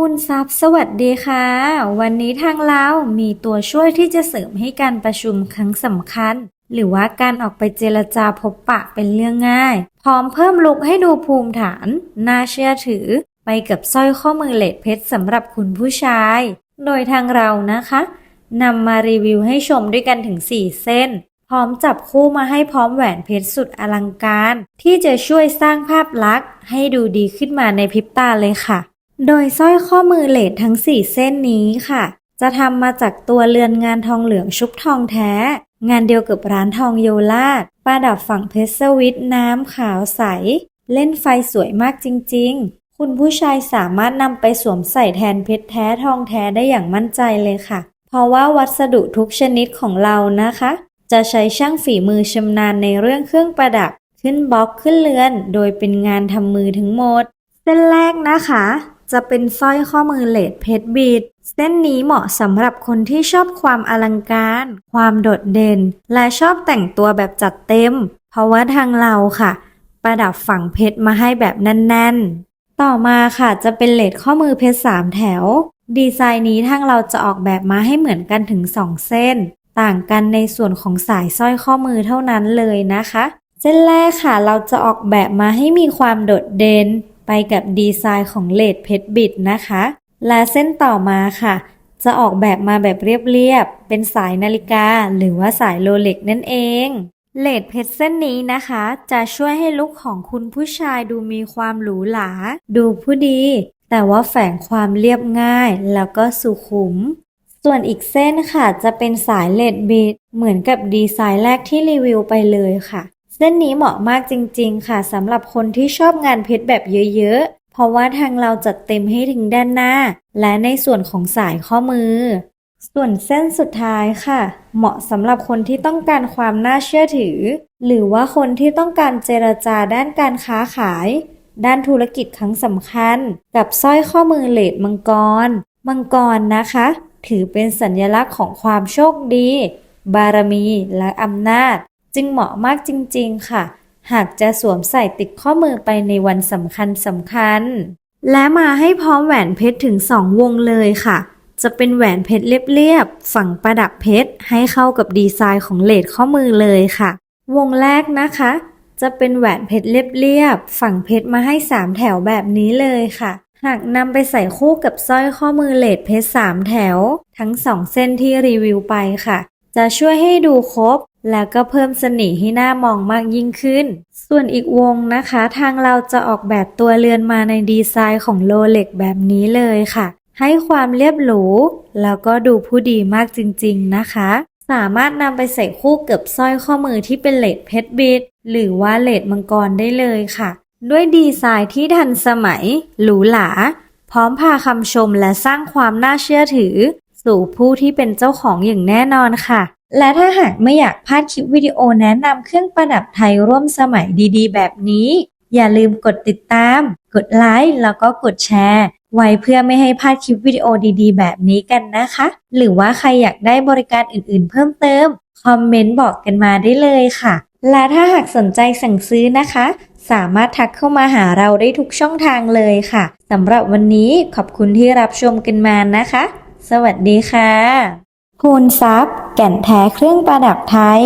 คุณทรัพย์สวัสดีค่ะ วันนี้ทางเรามีตัวช่วยที่จะเสริมให้การประชุมครั้งสำคัญ หรือว่าการออกไปเจรจาพบปะเป็นเรื่องง่าย พร้อมเพิ่มลุกให้ดูภูมิฐาน น่าเชื่อถือ ไปกับสร้อยข้อมือเลดเพชรสำหรับคุณผู้ชาย โดยทางเรานะคะนำมารีวิวให้ชมด้วยกันถึง 4 เส้น พร้อมจับคู่มาให้พร้อมแหวนเพชรสุดอลังการ ที่จะช่วยสร้างภาพลักษณ์ให้ดูดีขึ้นมาในพริบตาเลยค่ะ โดยสร้อยข้อมือเลดทั้ง 4 เส้นนี้ค่ะ จะทำมาจากตัวเรือนงานทองเหลืองชุบทองแท้ งานเดียวกับร้านทองโยลาดประดับฝั่งเพชรสวิตน้ำขาวใส เล่นไฟสวยมากจริง ๆ คุณผู้ชายสามารถนำไปสวมใส่แทนเพชรแท้ทองแท้ได้อย่างมั่นใจเลยค่ะ เพราะว่าวัสดุทุกชนิดของเรานะคะ จะใช้ช่างฝีมือชำนาญในเรื่องเครื่องประดับ ขึ้นบล็อกขึ้นเรือน โดยเป็นงานทำมือทั้งหมด เส้นแรกนะคะ จะเป็นสร้อยข้อมือเลดเพชรบีดเส้นนี้เหมาะสำหรับคนที่ชอบความอลังการ ความโดดเด่น และชอบแต่งตัวแบบจัดเต็ม เพราะว่าทางเราค่ะ ประดับฝั่งเพชรมาให้แบบแน่นๆ ต่อมาค่ะจะเป็นเลดข้อมือเพชรสามแถว ดีไซน์นี้ทางเราจะออกแบบมาให้เหมือนกันถึง2เส้น ต่างกันในส่วนของสายสร้อยข้อมือเท่านั้นเลยนะคะ เส้นแรกค่ะเราจะออกแบบมาให้มีความโดดเด่น ไปกับดีไซน์ของเลดเพชรบิดนะคะ และเส้นต่อมาค่ะ จะออกแบบมาแบบเรียบๆ เป็นสายนาฬิกาหรือว่าสายโรเล็กนั่นเองเลดเพชรเส้นนี้นะคะ จะช่วยให้ลุคของคุณผู้ชายดูมีความหรูหราดูผู้ดี แต่ว่าแฝงความเรียบง่ายแล้วก็สุขุม ส่วนอีกเส้นค่ะจะเป็นสายเลดบีดเหมือนกับดีไซน์แรกที่รีวิวไปเลยค่ะ เส้นนี้เหมาะมากจริงๆ ค่ะสำหรับคนที่ชอบงานเพชรแบบเยอะๆ เพราะว่าทางเราจัดเต็มให้ถึงด้านหน้า และในส่วนของสายข้อมือ ส่วนเส้นสุดท้ายค่ะ เหมาะสำหรับคนที่ต้องการความน่าเชื่อถือ หรือว่าคนที่ต้องการเจรจาด้านการค้าขาย ด้านธุรกิจครั้งสำคัญ กับสร้อยข้อมือเลดมังกร มังกรนะคะ ถือเป็นสัญลักษณ์ของความโชคดี บารมีและอำนาจ จึงเหมาะมากจริงๆค่ะ หากจะสวมใส่ติดข้อมือไปในวันสำคัญสำคัญ และมาให้พร้อมแหวนเพชรถึง 2 วงเลยค่ะ จะเป็นแหวนเพชรเรียบๆฝั่งประดับเพชรให้เข้ากับดีไซน์ของเลดข้อมือเลยค่ะ วงแรกนะคะ จะเป็นแหวนเพชรเรียบๆฝั่งเพชรมาให้ 3 แถวแบบนี้เลยค่ะหากนำไปใส่คู่กับสร้อยข้อมือเลดเพชร3แถว ทั้ง 2 เส้นที่รีวิวไปค่ะ จะช่วยให้ดูครบ แล้วก็เพิ่มเสน่ห์ให้หน้ามองมากยิ่งขึ้น ส่วนอีกวงนะคะ ทางเราจะออกแบบตัวเรือนมาในดีไซน์ของโลเล็กแบบนี้เลยค่ะ ให้ความเรียบหรู แล้วก็ดูผู้ดีมากจริงๆนะคะ สามารถนำไปใส่คู่กับสร้อยข้อมือที่เป็นเลดเพชรบิดหรือว่าเลดมังกรได้เลยค่ะ ด้วยดีไซน์ที่ทันสมัย หรูหราพร้อมพาคำชมและสร้างความน่าเชื่อถือ สู่ผู้ที่เป็นเจ้าของอย่างแน่นอนค่ะ และถ้าหากไม่อยากพลาดคลิปวิดีโอแนะนำเครื่องประดับไทยร่วมสมัยดีๆ แบบนี้ อย่าลืมกดติดตาม กดไลค์แล้วก็กดแชร์ ไว้เพื่อไม่ให้พลาดคลิปวิดีโอดีๆ แบบนี้กันนะคะ หรือว่าใครอยากได้บริการอื่นๆ เพิ่มเติม คอมเมนต์บอกกันมาได้เลยค่ะ และถ้าหากสนใจสั่งซื้อนะคะ สามารถทักเข้ามาหาเราได้ทุกช่องทางเลยค่ะสำหรับวันนี้ขอบคุณที่รับชมกันมานะคะ สวัสดีค่ะ คูณทรัพย์ แก่นแท้เครื่องประดับไทย